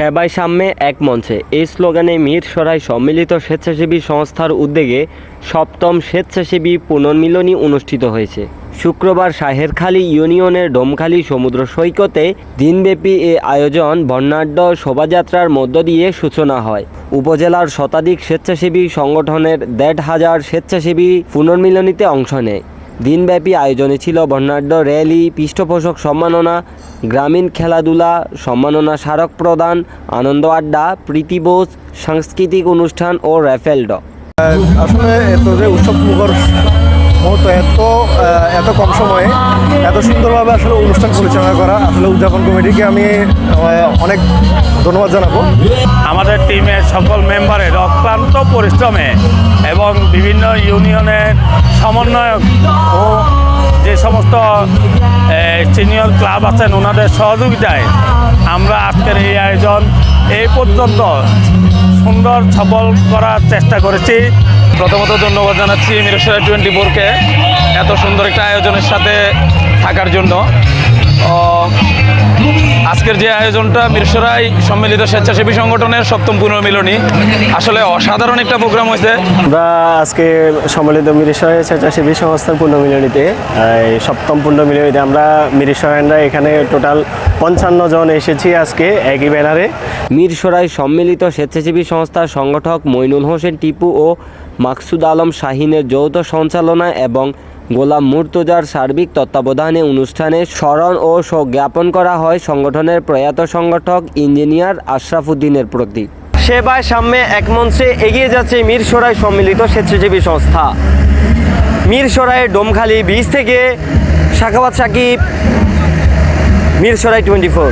সেবায় সাম্যে এক মঞ্চে। এই স্লোগানে মিরসরাই সম্মিলিত স্বেচ্ছাসেবী সংস্থার উদ্যোগে সপ্তম স্বেচ্ছাসেবী পুনর্মিলনী অনুষ্ঠিত হয়েছে। শুক্রবার শাহেরখালী ইউনিয়নের ডোমখালী সমুদ্র সৈকতে দিনব্যাপী এ আয়োজন বর্ণাঢ্য শোভাযাত্রার মধ্য দিয়ে সূচনা হয়। উপজেলার শতাধিক স্বেচ্ছাসেবী সংগঠনের দেড় হাজার স্বেচ্ছাসেবী পুনর্মিলনীতে অংশ নেয়। দিনব্যাপী আয়োজনে ছিল বর্ণাঢ্য র্যালি পৃষ্ঠপোষক সম্মাননা গ্রামীণ খেলাধুলা সম্মাননা স্মারক প্রদান আনন্দ আড্ডা প্রীতিবোজ সাংস্কৃতিক অনুষ্ঠান ও র্যাফেল ড্র আসলে এত যে উৎসব মুখর মুহূর্ত এত এত কম সময়ে এত সুন্দরভাবে আসলে অনুষ্ঠান পরিচালনা করা আসলে উদযাপন কমিটিকে আমি অনেক ধন্যবাদ জানাব। আমাদের টিমের সকল মেম্বারের অক্লান্ত পরিশ্রমে এবং বিভিন্ন ইউনিয়নের সমন্বয়ক সমস্ত সিনিয়র ক্লাব আছেন, ওনাদের সহযোগিতায় আমরা আজকের এই আয়োজন এই পর্যন্ত সুন্দর সফল করার চেষ্টা করেছি। প্রথমত ধন্যবাদ জানাচ্ছি মিরসরাই টোয়েন্টি ফোরকে এত সুন্দর একটা আয়োজনের সাথে থাকার জন্য। আজকের যে আয়োজনটা মিরসরাই সম্মিলিত স্বেচ্ছাসেবী সংগঠনের সপ্তম পুনর্মিলনী। আসলে অসাধারণ একটা প্রোগ্রাম হয়েছে। আমরা আজকে সম্মিলিত মিরিশয় স্বেচ্ছাসেবী সংস্থার পুনর্মিলনীতে এই সপ্তম পূর্ণমিলনীতে আমরা মিরিশয়নরা এখানে টোটাল পঞ্চান্ন জন এসেছি আজকে একই ব্যানারে। মিরসরাই সম্মিলিত স্বেচ্ছাসেবী সংস্থার সংগঠক মইনুল হোসেন টিপু ও মাকসুদ আলম শাহিনের যৌথ সঞ্চালনা এবং গোলাম মুর্তজার সার্বিক তত্ত্বাবধানে অনুষ্ঠানে স্মরণ ও শোক জ্ঞাপন করা হয় সংগঠনের প্রয়াত সংগঠক ইঞ্জিনিয়ার আশরাফুদ্দিনের প্রতি। সেবায় সামনে এক মঞ্চে এগিয়ে যাচ্ছে মিরসরাই সম্মিলিত স্বেচ্ছাসেবী সংস্থা। মিরসরাইয়ের ডোমখালি বীজ থেকে শাখাবাদ সাকিব মিরসরাই টোয়েন্টি ফোর।